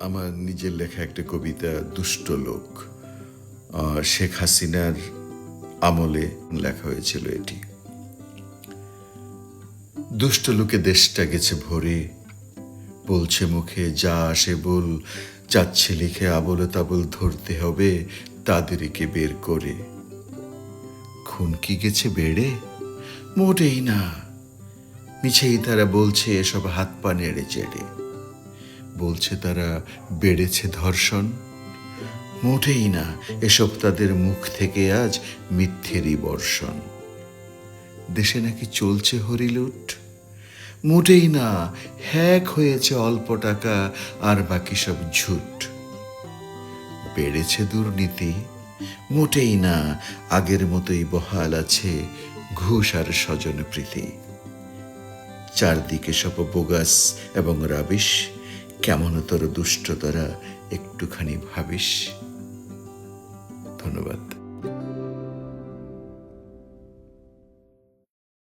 আমার নিজের লেখা একটা কবিতা, দুষ্ট লোক। শেখ হাসিনার আমলে লেখা হয়েছিল এটি। দুষ্ট লোকে দেশটা গেছে ভরে, বলছে মুখে, যা আসে বল চাচ্ছে লিখে, আবলে তাবল ধরতে হবে তাদেরকে বের করে। খুন কি গেছে বেড়ে? মোটেই না। মিছেই তারা বলছে, এসব হাত পা নেড়ে চেড়ে। বলছে তারা, বেড়েছে ধর্ষণ? মোটেই না, এসব তাদের মুখ থেকে আজ মিথ্যেরই বর্ষণ। দেশে নাকি চলছে হরিলুট? মোটেই না, হ্যাক হয়েছে অল্প টাকা, আর বাকি সব ঝুট। বেড়েছে দুর্নীতি? মোটেই না, আগের মতোই বহাল আছে ঘুষ আর স্বজন প্রীতি। চারদিকে সব বোগাস এবং রাবিশ। কেমনতর দুষ্টতরা একটুখানি ভাবিস? ধন্যবাদ।